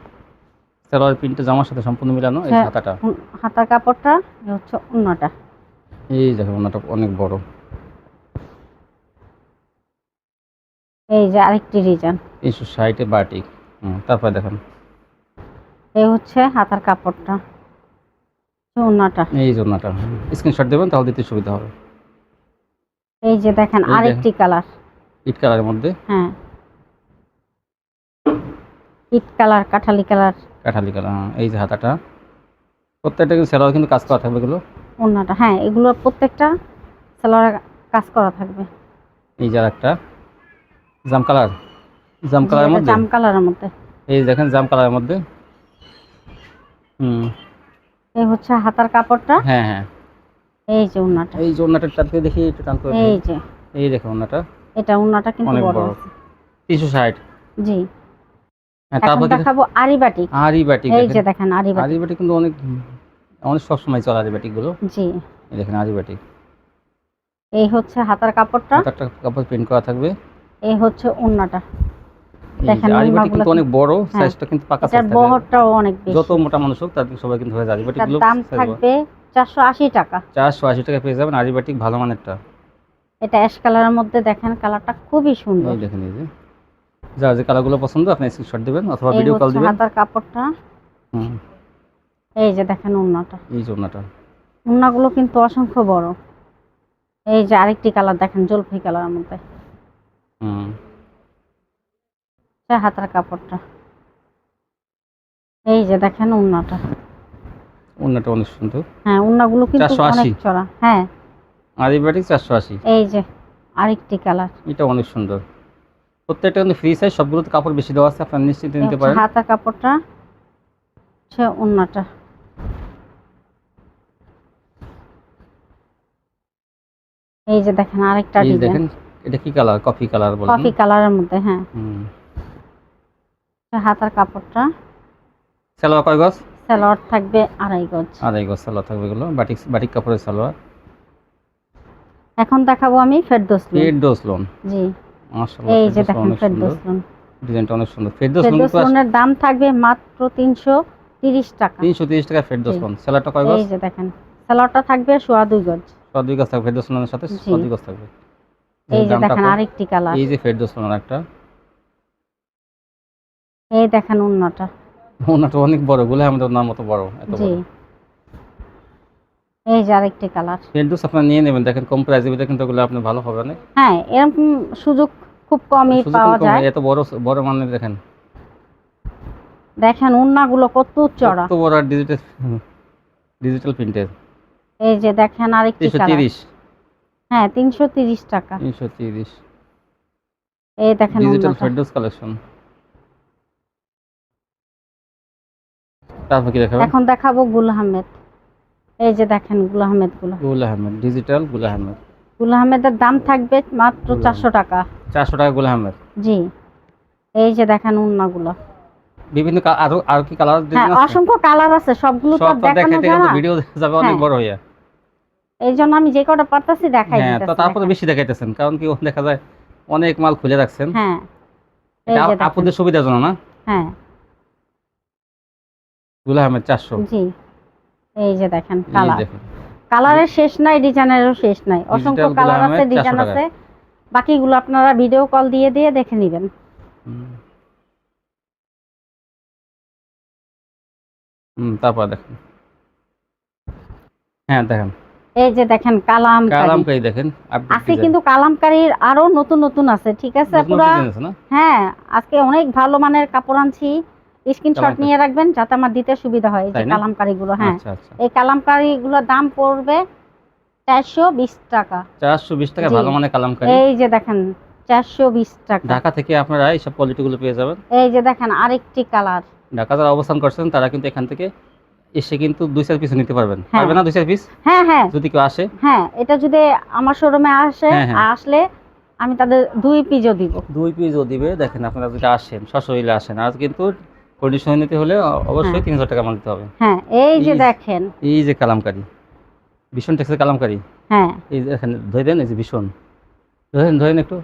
Speaker 1: সালোয়ার প্রিন্টটা জামার সাথে সম্পূর্ণ মিলানো এই
Speaker 2: হ্যাঁ।
Speaker 1: হাতাটা।
Speaker 2: হাতার কাপড়টা হচ্ছে অন্যটা
Speaker 1: এই দেখেন ওনাটা অনেক বড়।
Speaker 2: এই যে আরেকটি ডিজাইন
Speaker 1: তিনশো ষাটে বাটিক। তারপরে দেখেন।
Speaker 2: এই হচ্ছে হাতার কাপড়টা
Speaker 1: এই যে স্ক্রিনশট দেবেন তাহলে দিতে সুবিধা হবে।
Speaker 2: এই যে
Speaker 1: এই দেখেন।
Speaker 2: আরেকটি কালার।
Speaker 1: ইট কালারের মধ্যে?
Speaker 2: হ্যাঁ ইট কালার কাঠালি কালার।
Speaker 1: কাঠালি কালার হ্যাঁ, এই যে হাতাটা। প্রত্যেকটা কিন্তু সেলার কিন্তু কাজ করা থাকবে এগুলো?
Speaker 2: অন্যটা হ্যাঁ এগুলোর প্রত্যেকটা সালোয়ার কাজ করা থাকবে।
Speaker 1: এই যে একটা জাম কালার জাম কালারের মধ্যে?
Speaker 2: জাম কালারের মধ্যে।
Speaker 1: এই দেখেন জাম কালারের মধ্যে। হুম।
Speaker 2: এই হচ্ছে হাতার কাপড়টা।
Speaker 1: হ্যাঁ হ্যাঁ।
Speaker 2: এই যে উন্নাটা
Speaker 1: এই যে ওনাটা টানতে দেখি একটু টান করে
Speaker 2: এই। যে।
Speaker 1: এই দেখো ওনাটা
Speaker 2: এটা উন্নাটা কিন্তু বড়। আছে।
Speaker 1: তিনশো ষাট।
Speaker 2: জি।
Speaker 1: হ্যাঁ তারপর
Speaker 2: দেখাবো আরিবাটি
Speaker 1: আরি বাটিক
Speaker 2: এই যে
Speaker 1: দেখেন
Speaker 2: আরিবাটি
Speaker 1: আরি বাটিক কিন্তু অনেক অনেক সবসময় চলে আরি বাটিকগুলো
Speaker 2: জি।
Speaker 1: এই দেখেন আরি বাটিক
Speaker 2: এই হচ্ছে হাতার কাপড়টা।
Speaker 1: হাতারটা কাপড় প্রিন্ট করা থাকবে।
Speaker 2: এই হচ্ছে উন্নাটা। দেখেন
Speaker 1: যে আরি বাটিক কিন্তু অনেক বড়
Speaker 2: হ্যাঁ।
Speaker 1: সাইজটা কিন্তু পাকা সাইজ থাকে
Speaker 2: বহরটাও অনেক বেশি।
Speaker 1: যত মোটা মানুষ হোক তাদের সবাই কিন্তু হয়ে যায় আরি বাটিকগুলো
Speaker 2: দাম থাকবে চারশো আশি টাকা।
Speaker 1: চারশো আশি টাকা পেয়ে যাবেন আরি বাটিক ভালো মানেরটা।
Speaker 2: এটা অ্যাশ কালারের মধ্যে দেখেন কালারটা খুবই সুন্দর।
Speaker 1: দেখেন এই যে। যার যে কালারগুলো পছন্দ আপনি স্ক্রিনশট দিবেন অথবা ভিডিও কল দিবেন।
Speaker 2: হাতার কাপড়টা।
Speaker 1: হুম।
Speaker 2: এই যে দেখেন উন্নাটা।
Speaker 1: এই যে ওনাটা
Speaker 2: উন্নাগুলো কিন্তু অসংখ্য বড়। এই যে আরেকটি কালার দেখেন জলফি কালারের মধ্যে।
Speaker 1: হুম।
Speaker 2: হাতার কাপড়টা। এই যে দেখেন উন্নাটা।
Speaker 1: ওনাটা অনেক সুন্দর।
Speaker 2: হ্যাঁ উন্নাগুলো কিন্তু
Speaker 1: 480
Speaker 2: অনেক চড়া। হ্যাঁ।
Speaker 1: আরি বাটিক চারশো আশি
Speaker 2: এই যে আরেকটি কালার।
Speaker 1: এটা অনেক সুন্দর। প্রত্যেকটা কিন্তু ফ্রি সাইজ সবগুলোতে কাপড় বেশি দেওয়া আছে আপনারা নিশ্চিন্তে নিতে পারেন।
Speaker 2: হাতার কাপড়টা হচ্ছে উন্নাটা এই যে দেখেন আরেকটা ডিজাইন
Speaker 1: দেখেন এটা কি কালার? কফি কালার বলেন
Speaker 2: কফি কালারের মধ্যে হ্যাঁ। হাতার কাপড়টা।
Speaker 1: সালোয়ার কয় গজ?
Speaker 2: সালোয়ার থাকবে আড়াই গজ।
Speaker 1: আড়াই গজ সালোয়ার থাকবে এগুলো বাটিক বাটিক কাপড়ের সালোয়ার।
Speaker 2: এখন দেখাবো আমি ফেরদৌস লুন।
Speaker 1: ডোজ লোন।
Speaker 2: জি।
Speaker 1: মাশাআল্লাহ
Speaker 2: এই যে
Speaker 1: ফেরদৌস
Speaker 2: দেখেন ফেরদৌস লুন।
Speaker 1: ডিজাইনটা অনেক সুন্দর। ফেরদৌস লোন
Speaker 2: ফেরদৌস লোনের দাম থাকবে মাত্র তিনশো তিরিশ টাকা।
Speaker 1: তিনশো তিরিশ টাকা ফেরদৌস লোন। সালোয়ারটা কয় গজ?
Speaker 2: এই যে দেখেন সালোয়ারটা থাকবে সোয়া দুই গজ।
Speaker 1: সোয়া দুই গজ থাকবে ফেরদৌস লোনের সাথে। সোয়া দুই গজ থাকবে।
Speaker 2: এই যে দেখেন আরেকটি কালার।
Speaker 1: এই যে ফেরদৌস লোনের একটা
Speaker 2: এই দেখেন উন্নাটা।
Speaker 1: ওনাটা অনেক বড়গুলো আমাদের ওনার মতো বড় এত বড়।
Speaker 2: এই যে আরেকটি কালার।
Speaker 1: ফেরদৌস আপনার নিয়ে নেবেন। দেখেন কম প্রাইসে ভিতরে কিন্তু ওগুলো আপনি ভালো হবে না
Speaker 2: হ্যাঁ এরকম সুযোগ খুব কমই পাওয়া যায়।
Speaker 1: এত বড় বড় মানের দেখেন।
Speaker 2: দেখেন উন্নাগুলো কত চড়া।
Speaker 1: কত বড় ডিজিটাল ডিজিটাল প্রিন্টের
Speaker 2: এই যে দেখেন আরেকটি কালার।
Speaker 1: তিরিশ।
Speaker 2: হ্যাঁ তিনশো তিরিশ টাকা।
Speaker 1: তিনশো তিরিশ।
Speaker 2: এই দেখেন
Speaker 1: ডিজিটাল। ফেরদৌস কালেকশন তারপর কি দেখাবেন?
Speaker 2: এখন দেখাবো গুল আহমেদ। এই যে দেখেন গুল আহমেদগুলো গুল
Speaker 1: আহমেদ ডিজিটাল গুল আহমেদ।
Speaker 2: গুল আহমেদের দাম থাকবে মাত্র চারশো টাকা।
Speaker 1: চারশো টাকা গুল আহমেদ।
Speaker 2: জি। এই যে দেখেন উন্নাগুলো
Speaker 1: বিভিন্ন আরও আর কি কালার
Speaker 2: হ্যাঁ অসংখ্য কালার আছে সবগুলো তো দেখানো
Speaker 1: দেখাইতে
Speaker 2: যায় না।
Speaker 1: ভিডিও যাবে অনেক
Speaker 2: হ্যাঁ।
Speaker 1: বড় হইয়া।
Speaker 2: এই জন্য আমি যে কটা পারতাছি দেখাই
Speaker 1: হ্যাঁ তো তারপরে বেশি দেখাইতেছেন কারণ কি দেখা যায় অনেক মাল খুলে রাখছেন।
Speaker 2: হ্যাঁ।
Speaker 1: এটা জন্য না?
Speaker 2: হ্যাঁ।
Speaker 1: দুলা আহমেদ চারশো।
Speaker 2: জি। এই যে দেখেন কালার। কালারের শেষ নাই ডিজাইনেরও শেষ নাই। অসংখ্য কালার আছে ডিজাইন আছে। বাকিগুলো আপনারা ভিডিও কল দিয়ে দিয়ে দেখে নেবেন।
Speaker 1: হুম। তারপর দেখেন। হ্যাঁ দেখেন।
Speaker 2: এই যে দেখেন কালাম
Speaker 1: কালামকারি দেখেন আজকে।
Speaker 2: কিন্তু কালামকারীর আরও নতুন নতুন আছে ঠিক আছে পুরা হ্যাঁ আজকে অনেক ভালো মানের কাপড় আনছি। স্ক্রিনশট নিয়ে রাখবেন যাতে আমার দিতে সুবিধা হয় এই যে
Speaker 1: তাই না?
Speaker 2: কালামকারী গুলো হ্যাঁ।
Speaker 1: আচ্ছা আচ্ছা।
Speaker 2: এই কালামকারী গুলোর দাম পড়বে চারশো বিশ টাকা।
Speaker 1: চারশো বিশ টাকা ভালো মানে কালামকারি।
Speaker 2: এই যে দেখেন চারশো বিশ টাকা।
Speaker 1: ঢাকা থেকে আপনারা এইসব কোয়ালিটি গুলো পেয়ে যাবেন।
Speaker 2: এই যে দেখেন আরেকটি কালার।
Speaker 1: ঢাকা যারা অবস্থান করছেন তারা কিন্তু এখান থেকে এসে কিন্তু দুই চার পিস নিতে পারবেন।
Speaker 2: হ্যাঁ।
Speaker 1: পারবে না দুই চার পিস
Speaker 2: হ্যাঁ হ্যাঁ।
Speaker 1: যদি কেউ আসে।
Speaker 2: হ্যাঁ এটা যদি আমার শোরুমে আসে
Speaker 1: হ্যাঁ, হ্যাঁ।
Speaker 2: আসলে আমি তাদের দুই পিজও দিব।
Speaker 1: দুই পিসও দিবে। দেখেন আপনারা যদি আসেন সশরীরে আসেন আর কিন্তু কন্ডিশন নিতে হলে অবশ্যই
Speaker 2: হ্যাঁ।
Speaker 1: তিন হাজার টাকা মাল দিতে হবে।
Speaker 2: হ্যাঁ এই যে দেখেন।
Speaker 1: এই যে কালামকারি ভীষণ টেক্সের কালামকারি।
Speaker 2: হ্যাঁ।
Speaker 1: এই যে এখানে ধরে দেন এই যে ভীষণ। ধরেন ধরেন একটু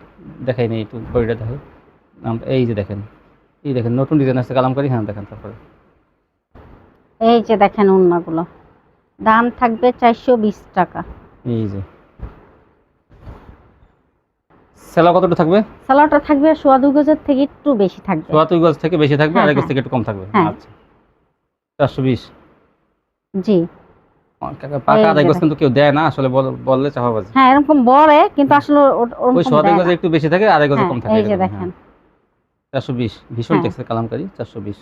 Speaker 1: দেখাই নেই একটু বডিটা দেখো। এই যে দেখেন এই দেখেন নতুন ডিজাইন আসছে কালামকারি। হ্যাঁ দেখেন তারপরে।
Speaker 2: এই যে দেখেন ওড়নাগুলো দাম থাকবে চারশো বিশ টাকা।
Speaker 1: এই যে। সেলা কতটা থাকবে?
Speaker 2: সালোয়ারটা থাকবে সোয়া দু গজের থেকে একটু বেশি থাকবে।
Speaker 1: চুয়াত্তর গজ থেকে বেশি থাকবে
Speaker 2: হ্যাঁ,
Speaker 1: আড়াই গজ
Speaker 2: হ্যাঁ।
Speaker 1: থেকে একটু কম থাকবে?
Speaker 2: হ্যাঁ।
Speaker 1: আচ্ছা। চারশো বিশ।
Speaker 2: জি।
Speaker 1: পাকা আড়াই গজ কিন্তু কেউ দেয় না আসলে বললে চাপাবাজি
Speaker 2: হ্যাঁ এরকম বলে কিন্তু আসলে
Speaker 1: ওই সোয়া
Speaker 2: দেয়
Speaker 1: গজে একটু বেশি থাকে আড়াই গজে কম থাকে
Speaker 2: এই যে দেখেন।
Speaker 1: চারশো বিশ ভীষণ। টেক্সের কালামকারি চারশো বিশ।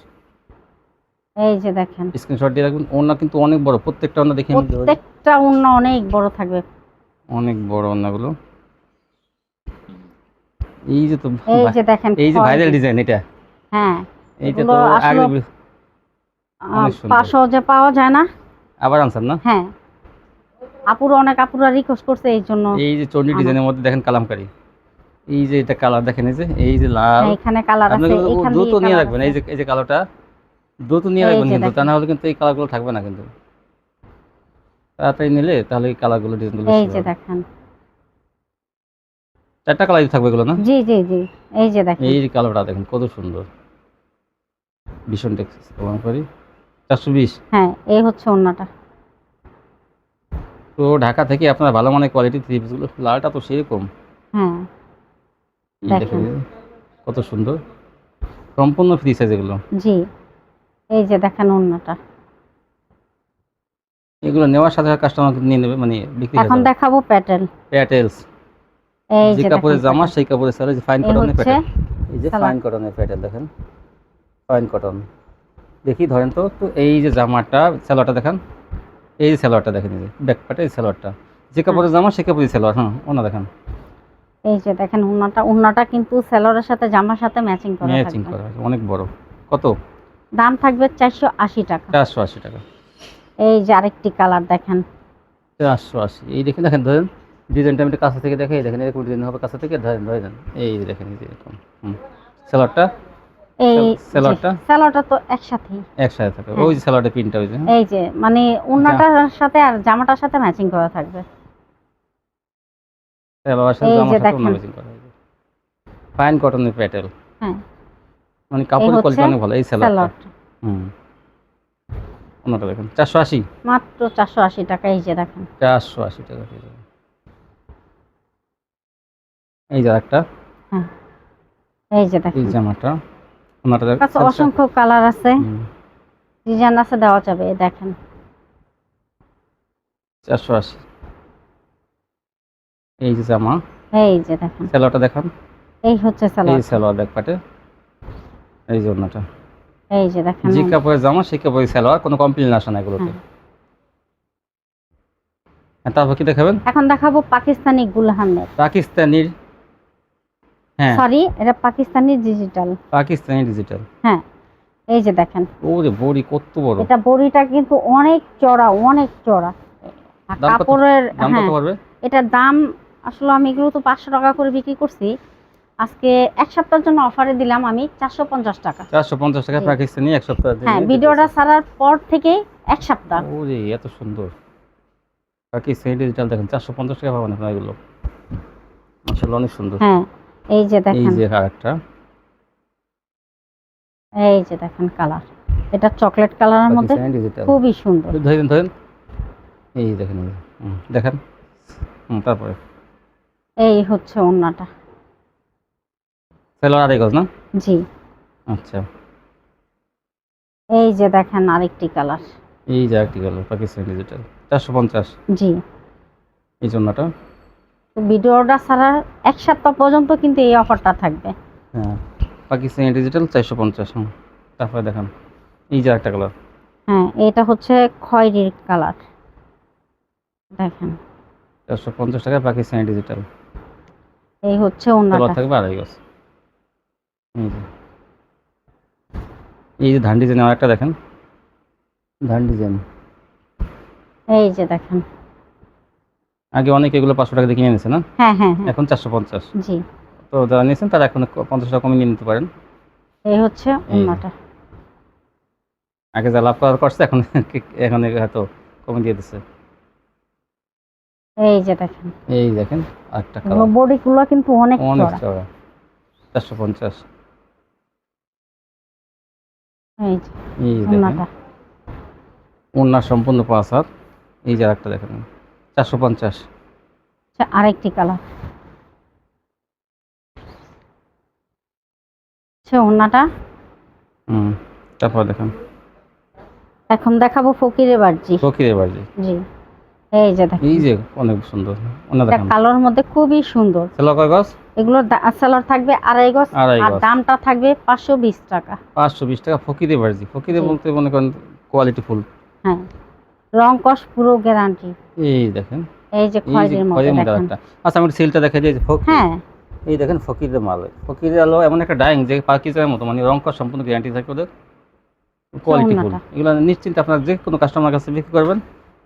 Speaker 2: এই যে দেখেন।
Speaker 1: স্ক্রিনশট দিয়ে রাখবেন ওনা কিন্তু অনেক বড় প্রত্যেকটা ওনা দেখে
Speaker 2: প্রত্যেকটা অনেক বড় থাকবে।
Speaker 1: অনেক বড় ওনাগুলো এই যে তো
Speaker 2: এই যে দেখেন
Speaker 1: এই যে ভাইরাল ডিজাইন এটা।
Speaker 2: হ্যাঁ।
Speaker 1: এইটা তো আগে
Speaker 2: পাঁচশো যে পাওয়া যায় না।
Speaker 1: আবার না?
Speaker 2: হ্যাঁ। আপুরা অনেক আপুরা রিকোয়েস্ট করছে এই জন্য
Speaker 1: এই যে চন্ডী ডিজাইনের মধ্যে দেখেন কালামকারি। এই যে এটা কালার দেখেন এই যে এই যে লাল।
Speaker 2: হ্যাঁ, এখানে কালার আছে এখান
Speaker 1: দ্রুত নিয়ে রাখবেন এই যে এই যে কালারটা দ্রুত নিয়ে রাখবেন কিন্তু তা না হলে কিন্তু এই কালারগুলো থাকবে না কিন্তু। তাড়াতাড়ি নিলে তাহলে এই কালারগুলো ডিজাইনগুলো
Speaker 2: এই যে দেখেন।
Speaker 1: চারটা কালারই থাকবে এগুলো না?
Speaker 2: জি জি জি। এই যে দেখেন।
Speaker 1: এই কালারটা দেখেন কত সুন্দর। ভীষণ টেক্সিস কালামকারি চারশো বিশ।
Speaker 2: হ্যাঁ এই হচ্ছে ওড়নাটা।
Speaker 1: তো ঢাকা থেকে আপনারা ভালো মানের কোয়ালিটি থ্রি পিসগুলো লালটা তো সেরকম।
Speaker 2: হ্যাঁ। দেখেন।
Speaker 1: কত সুন্দর। সম্পূর্ণ ফ্রি সাইজ এগুলো।
Speaker 2: জি। এই যে দেখেন ওড়নাটা।
Speaker 1: এগুলো নেওয়ার সাথে সাথে কাস্টমার নিয়ে নেবে মানে বিক্রি
Speaker 2: এখন দেখাবো প্যাটেল।
Speaker 1: প্যাটেলস যে
Speaker 2: যে
Speaker 1: কাপড়ের জামা। সেই কাপড়ের সাথে ফাইন
Speaker 2: এই
Speaker 1: কটনের
Speaker 2: হচ্ছে
Speaker 1: প্যাটেল এই যে
Speaker 2: সালোয়ার।
Speaker 1: ফাইন কটনের প্যাটেল দেখেন। ফাইন কটন দেখি ধরেন তো তো এই যে জামাটা সালোয়ারটা দেখেন। এই যে সালোয়ারটা দেখেন এই যে ব্যাক পাটে এই সালোয়ারটা। যে কাপড়ের জামা সেই কাপড়ের সালোয়ার। হ্যাঁ ওনা দেখেন।
Speaker 2: এই যে দেখেন ওড়নাটা ওড়নাটা কিন্তু সেলরের সাথে জামার সাথে ম্যাচিং করা
Speaker 1: ম্যাচিং করা আছে, অনেক বড়। কত?
Speaker 2: দাম থাকবে চারশো আশি টাকা।
Speaker 1: চারশো আশি টাকা।
Speaker 2: এই যে আরেকটি কালার দেখেন।
Speaker 1: চারশো আশি। এই দেখেন দেখেন ধরেন ডিজাইনটা আমি কাছে থেকে দেখে দেখেন এরকম ডিজাইন হবে কাছে থেকে ধরেন ধরেন। এই দেখেন এই যে এরকম। হুম। সালোয়ারটা
Speaker 2: এই
Speaker 1: সেল- সেলরটা?
Speaker 2: সেলরটা তো একসাথেই।
Speaker 1: একসাথে থাকে।
Speaker 2: হ্যাঁ।
Speaker 1: ওই যে সালোয়ারটা প্রিন্টটা হয়েছে
Speaker 2: এই যে মানে ওড়নাটার সাথে আর জামাটার সাথে ম্যাচিং করা থাকবে।
Speaker 1: সালোয়ার সাথে জামার সাথে ম্যাচিং করা হয়েছে ফাইন কটনের প্যাটেল
Speaker 2: হ্যাঁ।
Speaker 1: মানে কাপড়ের
Speaker 2: হচ্ছে
Speaker 1: কোয়ালিটি অনেক ভালো এই সালোয়ারটা হুম। অন্যটা দেখেন। চারশো আশি?
Speaker 2: মাত্র চারশো আশি টাকা এই যে দেখেন।
Speaker 1: চারশো আশি টাকা পেয়ে যাবেন এই যে একটা
Speaker 2: হ্যাঁ এই যে
Speaker 1: এই জামাটা ওনাটা দেখ-
Speaker 2: কাছে অসংখ্য কালার আছে। ডিজাইন আছে দেওয়া যাবে এই দেখেন।
Speaker 1: চারশো আশি। এই যে জামা।
Speaker 2: এই যে দেখেন।
Speaker 1: সালোয়ারটা দেখান।
Speaker 2: এই হচ্ছে
Speaker 1: এই
Speaker 2: সালোয়ার
Speaker 1: সালোয়ার ব্যাক পাটে এই যে ওনাটা
Speaker 2: এই যে দেখেন।
Speaker 1: যে কাপড়ের জামা সেই কাপড়ের সালোয়ার কোনো কমপ্লেন আসে না এগুলোতে।
Speaker 2: হ্যাঁ।
Speaker 1: তারপর কি দেখাবেন?
Speaker 2: এখন দেখাবো পাকিস্তানি গুলহানের
Speaker 1: পাকিস্তানির
Speaker 2: সরি এটা পাকিস্তানি ডিজিটাল
Speaker 1: পাকিস্তানি ডিজিটাল
Speaker 2: হ্যাঁ এই যে দেখেন।
Speaker 1: ওরে বড়ি কত বড়।
Speaker 2: এটা বড়িটা কিন্তু অনেক চড়া অনেক চড়া। কাপড়ের
Speaker 1: দাম
Speaker 2: হ্যাঁ এটার দাম আসলে আমি এগুলো তো পাঁচশো টাকা করে বিক্রি করছি। আজকে এক সপ্তাহের জন্য অফারে দিলাম আমি চারশো পঞ্চাশ টাকা।
Speaker 1: চারশো পঞ্চাশ টাকা। পাকিস্তানি এক সপ্তাহ
Speaker 2: হ্যাঁ ভিডিওটা ছাড়ার পর থেকে এক সপ্তাহ।
Speaker 1: ওরে এত সুন্দর। পাকিস্তানি ডিজিটাল দেখেন চারশো পঞ্চাশ টাকা পাবেন আপনার এগুলো। আসলে অনেক সুন্দর।
Speaker 2: হ্যাঁ। এই যে
Speaker 1: এই যে আরেকটা
Speaker 2: এই যে দেখেন কালার। এটা চকলেট কালারের মধ্যে খুবই সুন্দর।
Speaker 1: ধরেন ধরেন এই দেখেন দেখেন। তারপরে?
Speaker 2: এই হচ্ছে ওন্নাটা।
Speaker 1: সেলোয়ার আড়াই গজ না?
Speaker 2: জি।
Speaker 1: আচ্ছা।
Speaker 2: এই যে দেখেন আরেকটি কালার।
Speaker 1: এই যে একটি গেল পাকিস্তানি ডিজিটাল। চারশো পঞ্চাশ।
Speaker 2: জি।
Speaker 1: এই জন্যটা
Speaker 2: ভিডিওটা ছাড়ার এক সপ্তাহ পর্যন্ত কিন্তু এই অফারটা থাকবে।
Speaker 1: হ্যাঁ পাকিস্তানি ডিজিটাল চারশো পঞ্চাশ তারপরে দেখান এই যে একটা কালার
Speaker 2: হ্যাঁ এটা হচ্ছে খয়েরির কালার দেখেন।
Speaker 1: চারশো পঞ্চাশ টাকা পাকিস্তানি ডিজিটাল
Speaker 2: এই হচ্ছে ওন্নাটা
Speaker 1: থাকবে আড়াই গজ। এই যে। এই যে ধান ডিজাইন আর একটা দেখেন। ধান ডিজাইন
Speaker 2: এই যে দেখেন।
Speaker 1: আগে অনেক এগুলো পাঁচশো টাকা দিয়ে কিনে নিয়েছে না?
Speaker 2: হ্যাঁ হ্যাঁ হ্যাঁ।
Speaker 1: এখন চারশো পঞ্চাশ।
Speaker 2: জি।
Speaker 1: তো যারা নিয়েছেন তারা এখন পঞ্চাশ টাকা কমিয়ে নিতে পারেন।
Speaker 2: এই হচ্ছে ওন্নাটা
Speaker 1: আগে যা লাভ করার করছে এখন এখন হয়তো কমে দিয়ে দিচ্ছে।
Speaker 2: এই যে দেখেন।
Speaker 1: এই দেখেন আরেকটা
Speaker 2: এগুলো
Speaker 1: কালার
Speaker 2: বডিগুলো কিন্তু অনেক
Speaker 1: অনেক
Speaker 2: চড়া
Speaker 1: চড়া চারশো পঞ্চাশ।
Speaker 2: এই যে
Speaker 1: এই দেখেন। ওনার সম্পূর্ণ পাঁচ হাত। এই যে আরেকটা দেখেন। চারশো পঞ্চাশ।
Speaker 2: আচ্ছা, আরেকটি কালার। আচ্ছা
Speaker 1: হুম তারপর দেখেন।
Speaker 2: এখন দেখাবো বার্জি জি এই যে দেখেন।
Speaker 1: এই যে অনেক সুন্দর ওনা দেখেন।
Speaker 2: কালোর মধ্যে খুবই সুন্দর।
Speaker 1: সেলো কয় গজ?
Speaker 2: এগুলোর সেলার থাকবে আড়াই গজ আর দামটা থাকবে পাঁচশো বিশ টাকা।
Speaker 1: পাঁচশো বিশ টাকা ফকিরে বাড়ি ফকিরে বলতে মনে করেন কোয়ালিটি ফুল
Speaker 2: হ্যাঁ। রং কস পুরো গ্যারান্টি
Speaker 1: এই দেখেন।
Speaker 2: এই যে খয়েরির মধ্যে দেখেন।
Speaker 1: আচ্ছা আমি সেলটা যে ফকির
Speaker 2: হ্যাঁ।
Speaker 1: এই দেখেন ফকিরের মাল। ফকিরের আলো এমন একটা ডাইং যে পাকিস্তানের মতো মানে রং কর সম্পূর্ণ গ্যারান্টি থাকে ওদের। কোয়ালিটি ফুল এগুলো নিশ্চিন্তে আপনার যে কোনো কাস্টমার কাছে বিক্রি করবেন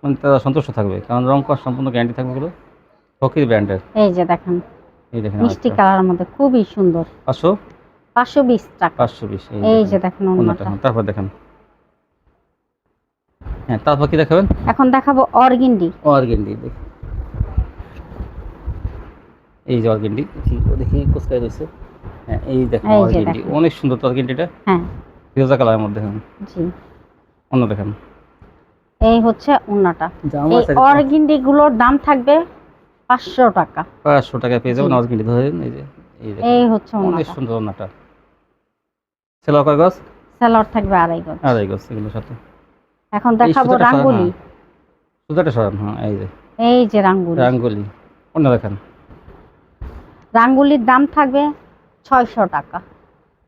Speaker 1: মানে তারা সন্তুষ্ট থাকবে কারণ রং কর সম্পূর্ণ গ্যারান্টি থাকবে এগুলো ফকির ব্র্যান্ডের
Speaker 2: এই যে দেখেন
Speaker 1: এই দেখেন
Speaker 2: মিষ্টি কালারের মধ্যে খুবই সুন্দর।
Speaker 1: পাঁচশো?
Speaker 2: পাঁচশো বিশ টাকা।
Speaker 1: পাঁচশো বিশ
Speaker 2: এই যে দেখেন
Speaker 1: তারপর দেখেন। হ্যাঁ তারপর কি দেখাবেন?
Speaker 2: এখন দেখাবো অর্গিন্ডি।
Speaker 1: অর্গেন্ডি এই যে অর্গেন্ডি দেখি কুচকাই রয়েছে। হ্যাঁ এই দেখেন অর্গেন্ডি
Speaker 2: দেখেন।
Speaker 1: অনেক সুন্দর অর্গেন্ডিটা।
Speaker 2: হ্যাঁ।
Speaker 1: ফিরোজা কালারের মধ্যে হ্যাঁ।
Speaker 2: জি।
Speaker 1: অন্য দেখেন।
Speaker 2: এই হচ্ছে ওন্নাটা এই অর্গিন্ডি গুলোর দাম থাকবে পাঁচশো টাকা।
Speaker 1: পাঁচশো টাকায় পেয়ে যাবেন। অর্গেন্ডি ধরেন এই যে এই দেখেন।
Speaker 2: এই হচ্ছে
Speaker 1: অনেক সুন্দর ওনাটা সেলো কয়
Speaker 2: সেলর থাকবে আড়াই গজ।
Speaker 1: আড়াই গছ এগুলোর সাথে।
Speaker 2: এখন দেখাবো রাঙ্গুলি।
Speaker 1: হ্যাঁ। সুতাটা সরান হ্যাঁ এই যে।
Speaker 2: এই যে রাঙ্গুলি।
Speaker 1: রাঙ্গুলি। অন্য দেখেন।
Speaker 2: রাঙ্গুলির দাম থাকবে ছয়শো টাকা।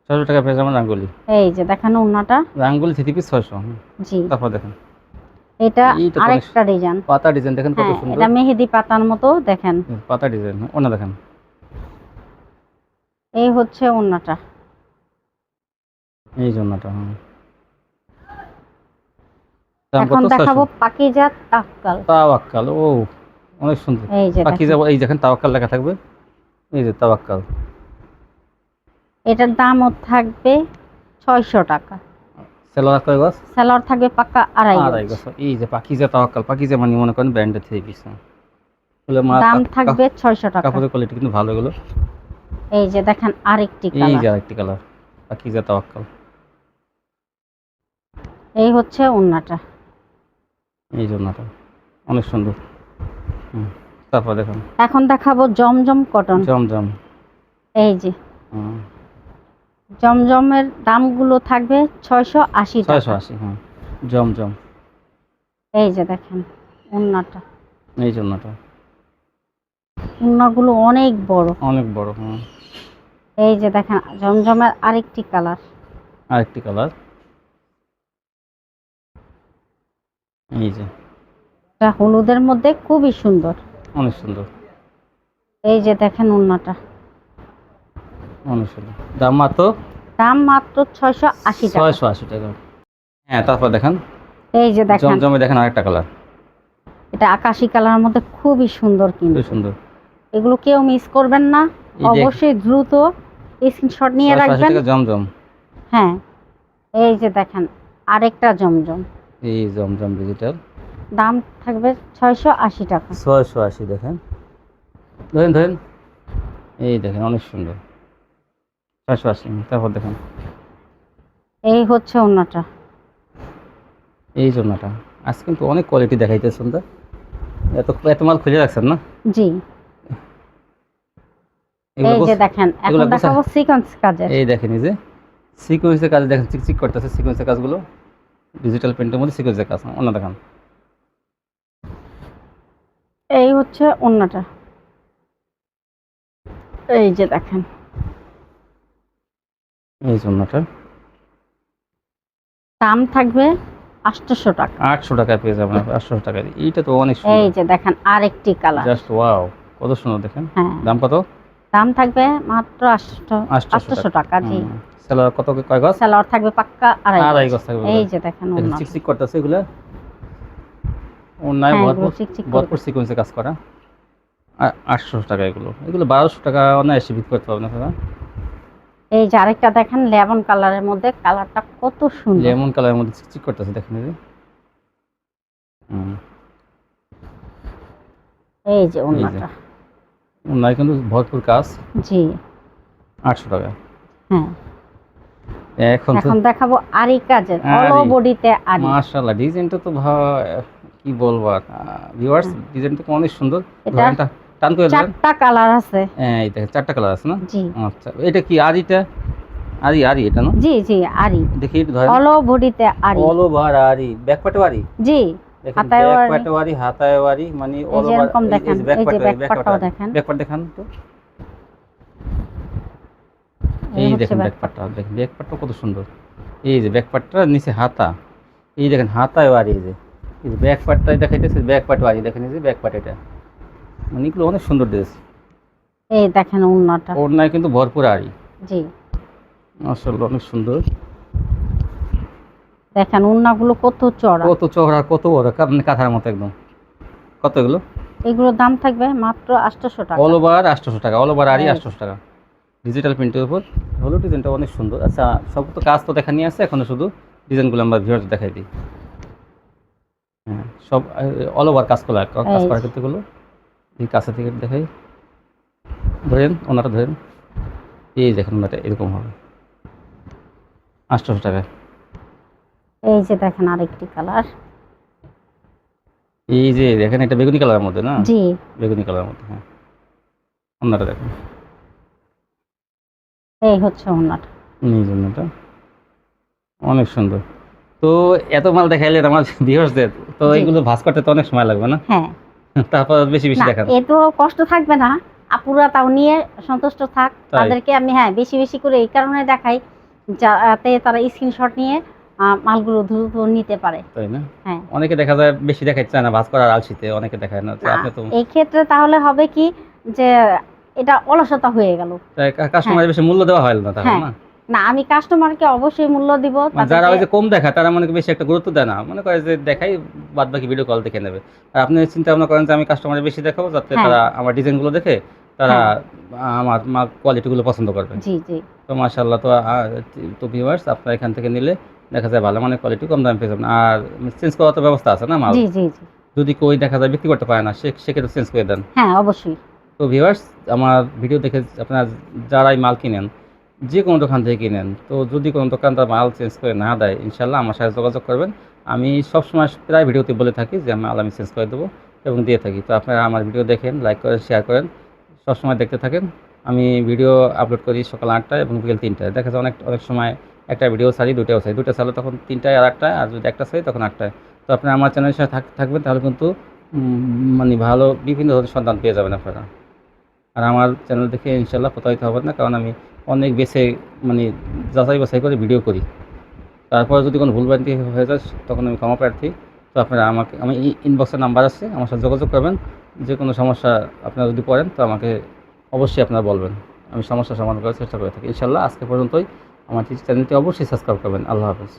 Speaker 1: ছশো টাকা পেয়ে যাবেন রাঙ্গুলি।
Speaker 2: এই যে দেখেন ওন্নাটা
Speaker 1: রাঙ্গুলি থ্রি পিস ছয়শো।
Speaker 2: জি।
Speaker 1: তারপর দেখেন।
Speaker 2: এটা আরেকটা ডিজাইন।
Speaker 1: পাতা ডিজাইন দেখেন কত
Speaker 2: হ্যাঁ
Speaker 1: সুন্দর।
Speaker 2: এটা মেহেদি পাতার মতো দেখেন।
Speaker 1: পাতা ডিজাইন অন্য দেখেন।
Speaker 2: এই হচ্ছে ওন্নাটা
Speaker 1: এই জন্যটা হ্যাঁ
Speaker 2: এখন দেখাবো পাকিজা তাক্কাল
Speaker 1: তাওয়াক্কাল ও অনেক সুন্দর।
Speaker 2: এই
Speaker 1: এই দেখেন তাওয়াক্কাল লেখা থাকবে। এই যে তাওয়াক্কাল।
Speaker 2: এটার দামও থাকবে ছয়শো টাকা।
Speaker 1: সেলোয়ার কয় গছ
Speaker 2: সেলর থাকবে পাক্কা আড়াই
Speaker 1: আড়াই। গছ এই যে পাকিজা তাওয়াক্কাল পাকিজা মানে মনে করেন ব্র্যান্ডের পিস
Speaker 2: দাম থাকবে ছয়শো টাকা।
Speaker 1: কাপড়ের কোয়ালিটি কিন্তু ভালো এগুলো।
Speaker 2: এই যে দেখেন আরেকটি
Speaker 1: এই
Speaker 2: কালার
Speaker 1: যে আরেকটি কালার পাকিজা তাওয়াক্কাল।
Speaker 2: এই হচ্ছে ওন্নাটা।
Speaker 1: এই জন্যটা অনেক সুন্দর। তারপর দেখুন।
Speaker 2: এখন দেখাবো জমজম কটন
Speaker 1: জমজম।
Speaker 2: এই যে। জমজমের দামগুলো থাকবে ছয়শো আশি
Speaker 1: ছয়শো আশি হ্যাঁ জমজম।
Speaker 2: এই যে দেখেন ওন্নাটা
Speaker 1: এই জন্যটা
Speaker 2: ওন্নাগুলো অনেক বড়।
Speaker 1: অনেক বড় হ্যাঁ
Speaker 2: এই যে দেখেন জমজমের আরেকটি কালার
Speaker 1: আরেকটি কালার এই যে।
Speaker 2: এটা হলুদের মধ্যে খুবই সুন্দর।
Speaker 1: অনেক সুন্দর।
Speaker 2: এই যে দেখেন ওন্নাটা
Speaker 1: অনেক সুন্দর। দাম মাত্র?
Speaker 2: দাম মাত্র ছয়শো আশি টাকা।
Speaker 1: ছয়শো আশি টাকা। হ্যাঁ তারপর দেখেন।
Speaker 2: এই যে দেখেন।
Speaker 1: জমজমে দেখেন আরেকটা কালার।
Speaker 2: এটা আকাশি কালারের মধ্যে খুবই সুন্দর কিন্তু।
Speaker 1: সুন্দর।
Speaker 2: এগুলো কেউ মিস করবেন না। অবশ্যই দ্রুত স্ক্রিনশট নিয়ে রাখবেন।
Speaker 1: জমজম।
Speaker 2: হ্যাঁ। এই যে দেখেন আরেকটা জমজম।
Speaker 1: এই জমজম ডিজিটাল
Speaker 2: দাম থাকবে ছয়শো আশি টাকা।
Speaker 1: ছয়শো আশি দেখেন। ধরেন ধরেন। এই দেখেন অনেক সুন্দর। ছয়শো আশি তারপর দেখেন।
Speaker 2: এই হচ্ছে অন্যটা
Speaker 1: এই জন্যটা আজ কিন্তু অনেক কোয়ালিটি দেখাইতেছেন তো। এত এত মাল খুলে রাখছেন না?
Speaker 2: জি। এই যে দেখেন এখন দেখাবো সিকোয়েন্স কাজের।
Speaker 1: এই দেখেন এই যে। সিকোয়েন্সের কাজ দেখেন চিকচিক করতেছে সিকোয়েন্সের কাজগুলো। ডিজিটাল প্রিন্টের মধ্যে সিকোয়েন্সের কাজ অন্য দেখান।
Speaker 2: এই হচ্ছে অন্যটা। এই যে দেখেন।
Speaker 1: এই জন্যটা
Speaker 2: দাম থাকবে আটশোশো টাকা।
Speaker 1: আটশো টাকা পেয়ে যাবেন আটশো টাকায় এইটা তো অনেক
Speaker 2: এই যে দেখেন আরেকটি কালার।
Speaker 1: জাস্ট ওয়াও কত সুন্দর দেখেন।
Speaker 2: হ্যাঁ।
Speaker 1: দাম কত?
Speaker 2: দাম থাকবে মাত্র আটশো
Speaker 1: 800
Speaker 2: আটশোশো টাকা জি।
Speaker 1: সেলার কত কয় গজ?
Speaker 2: স্যালোয়ার থাকবে পাক্কা আড়াই
Speaker 1: আড়াই
Speaker 2: গজ।
Speaker 1: থাকবে
Speaker 2: এই যে দেখেন অন্য
Speaker 1: চিকচিক করতেছে এগুলো।
Speaker 2: হ্যাঁ,
Speaker 1: ভরপুর
Speaker 2: এগুলো চিকচিক করে।
Speaker 1: ভরপুর সিকোয়েন্সে কাজ করা। আটশো টাকা এগুলো। এগুলো বারোশো টাকা অনায়াসে বিক্রি করতে পারবেন আপনারা।
Speaker 2: এই যে আরেকটা দেখেন লেমন কালারের মধ্যে কালারটা কত সুন্দর।
Speaker 1: লেমন কালারের মধ্যে চিকচিক করতেছে দেখেন এই
Speaker 2: এই যে অন্যটা
Speaker 1: অন্যায় কিন্তু ভরপুর কাজ।
Speaker 2: জি।
Speaker 1: আটশো টাকা।
Speaker 2: হ্যাঁ।
Speaker 1: এখন
Speaker 2: এখন দেখাবো আরি কাজের অল বডিতে আরি।
Speaker 1: মাশাআল্লাহ ডিজাইনটা তো কি বলব আর ভিউয়ার্স ডিজাইনটা অনেক সুন্দর।
Speaker 2: এটা
Speaker 1: টান করে
Speaker 2: চারটা কালার আছে।
Speaker 1: হ্যাঁ দেখেন চারটা কালার আছে না?
Speaker 2: জি।
Speaker 1: আচ্ছা এটা কি আরিটা? আরি আরি এটা না?
Speaker 2: জি জি আরি।
Speaker 1: দেখি একটু ধরেন।
Speaker 2: অল বডিতে আরি।
Speaker 1: অল ওভার আরি ব্যাকপাটে আরি?
Speaker 2: জি হাতায়ও আরি।
Speaker 1: হাতায় আরি মানে অল ওভার
Speaker 2: দেখেন এই যে ব্যাকপাটটাও দেখেন।
Speaker 1: ব্যাকপাট দেখান তো
Speaker 2: এই
Speaker 1: দেখেন
Speaker 2: back
Speaker 1: ব্যাকপাটটা দেখেন ব্যাকপাটটা কত সুন্দর। এই যে ব্যাকপাটটা নিচে হাতা এই দেখেন হাতায় আরি এই যে। এই যে দেখাইতেছে ব্যাকপাট আরি দেখেন এই যে ব্যাকপাট এটা। মানে এগুলো অনেক সুন্দর ড্রেস।
Speaker 2: এই দেখেন উন্নটা
Speaker 1: ওর নাই কিন্তু ভরপুর আরি
Speaker 2: জি।
Speaker 1: মাশাআল্লাহ অনেক সুন্দর।
Speaker 2: দেখেন উন্নাগুলো কত চড়া
Speaker 1: কত চওড়া কত বড় কা- মানে কাঁথার মতো একদম। কত এগুলো?
Speaker 2: এগুলোর দাম থাকবে মাত্র আটশোশো টাকা।
Speaker 1: অল ওভার আটশোশো টাকা অল ওভার
Speaker 2: হ্যাঁ।
Speaker 1: আটশোশো টাকা। ডিজিটাল প্রিন্টের উপর। হলো ডিজাইনটা অনেক সুন্দর। আচ্ছা সব তো কাজ তো দেখা নিয়ে আসছে এখন শুধু ডিজাইনগুলো আমরা ভিউয়ার্স দেখাই দিই। হ্যাঁ সব অল ওভার কাজ করা কাজ
Speaker 2: এই
Speaker 1: করার
Speaker 2: যে।
Speaker 1: ক্ষেত্রেগুলো এই কাছে থেকে দেখাই। ধরেন ওনাটা ধরেন। এই দেখেন ওনাটা এরকম হবে। আটশোশো টাকা।
Speaker 2: এই যে দেখেন আরেকটি কালার।
Speaker 1: এই যে দেখেন এটা বেগুনি কালারের মধ্যে না?
Speaker 2: জি।
Speaker 1: বেগুনি কালারের মধ্যে হ্যাঁ। ওনাটা দেখেন।
Speaker 2: এই হচ্ছে উন্নাটা
Speaker 1: এই জন্যটা অনেক সুন্দর। তো এত মাল দেখাইলেন আমার ভিউয়ার্সদের তো এগুলো ভাস করতে তো অনেক সময় লাগবে না?
Speaker 2: হ্যাঁ।
Speaker 1: তারপর বেশি বেশি দেখান
Speaker 2: এ তো কষ্ট থাকবে না। আপুরা তাও নিয়ে সন্তুষ্ট থাক। তাদেরকে আমি হ্যাঁ বেশি বেশি করে এই কারণে দেখাই যাতে তারা স্ক্রিনশট নিয়ে মালগুলো দ্রুত নিতে পারে।
Speaker 1: তাই না?
Speaker 2: হ্যাঁ।
Speaker 1: অনেকে দেখা যায় বেশি দেখাইতে চায় না ভাস করার আলসিতে অনেকে দেখায় না। তো আপনি তো
Speaker 2: এই ক্ষেত্রে তাহলে হবে কি যে এটা অলসতা হয়ে গেল।
Speaker 1: কাস্টমার বেশি মূল্য দেওয়া হয় না তাহলে
Speaker 2: হ্যাঁ,
Speaker 1: না?
Speaker 2: না আমি কাস্টমারকে অবশ্যই মূল্য দিব
Speaker 1: মানে যারা ওই যে কম দেখায় তারা মনে বেশি একটা গুরুত্ব দেয় না। মনে করে যে দেখাই বাদ বাকি ভিডিও কল দেখে নেবে। আর আপনি চিন্তা ভাবনা করেন যে আমি কাস্টমারের বেশি দেখাবো যাতে
Speaker 2: হ্যাঁ।
Speaker 1: তারা আমার ডিজাইনগুলো দেখে তারা আমার মাল কোয়ালিটিগুলো পছন্দ করবে।
Speaker 2: জি জি।
Speaker 1: তো মাশাল্লাহ তো তো ভিউয়ার্স আপনারা এখান থেকে নিলে দেখা যায় ভালো মানের কোয়ালিটি কম দামে পেয়ে যাবেন। আর চেঞ্জ করার তো ব্যবস্থা আছে না মাল?
Speaker 2: জি জি জি।
Speaker 1: যদি কই দেখা যায় বিক্রি করতে পারে না সে সেক্ষেত্রে চেঞ্জ করে দেন।
Speaker 2: হ্যাঁ অবশ্যই।
Speaker 1: তো ভিউয়ার্স আমার ভিডিও দেখে আপনারা যারাই মাল কিনেন, যে কোনো দোকান থেকে কিনেন, তো যদি কোনো দোকানদার মাল চেঞ্জ করে না দেয় ইনশাল্লাহ আমার সাথে যোগাযোগ করবেন। আমি সবসময় প্রায় ভিডিওতে বলে থাকি যে মাল আমি চেঞ্জ করে দেবো এবং দিয়ে থাকি। তো আপনারা আমার ভিডিও দেখেন লাইক করেন শেয়ার করেন, সবসময় দেখতে থাকেন। আমি ভিডিও আপলোড করি সকাল আটটায় এবং বিকেল তিনটায়। দেখা যায় অনেক অনেক সময় একটা ভিডিও সারি দুটাও ছাড়ি। দুটো ছাড়লে তখন তিনটায় আর আটটায়, আর যদি একটা ছাড়ি তখন আটটায়। তো আপনারা আমার চ্যানেলের সাথে থাক- থাকবেন, তাহলে কিন্তু মানে ভালো বিভিন্ন ধরনের সন্ধান পেয়ে যাবেন আপনারা। আর আমার চ্যানেল দেখে ইনশাল্লাহ প্রতারিত হবেন না, কারণ আমি অনেক বেছে মানে যাচাই বাছাই করে ভিডিও করি। তারপর যদি কোনো ভুলভ্রান্তি হয়ে যায়, তখন আমি ক্ষমা প্রার্থী। তো আপনারা আমাকে, আমি ইনবক্সের নাম্বার আছে, আমার সাথে যোগাযোগ করবেন। যে কোনো সমস্যা আপনারা যদি পড়েন, তো আমাকে অবশ্যই আপনারা বলবেন। আমি সমস্যা সমাধান করার চেষ্টা করে থাকি। ইনশাল্লাহ আজকে পর্যন্তই। আমার চ্যানেলটি অবশ্যই সাবস্ক্রাইব করবেন। আল্লাহ হাফেজ।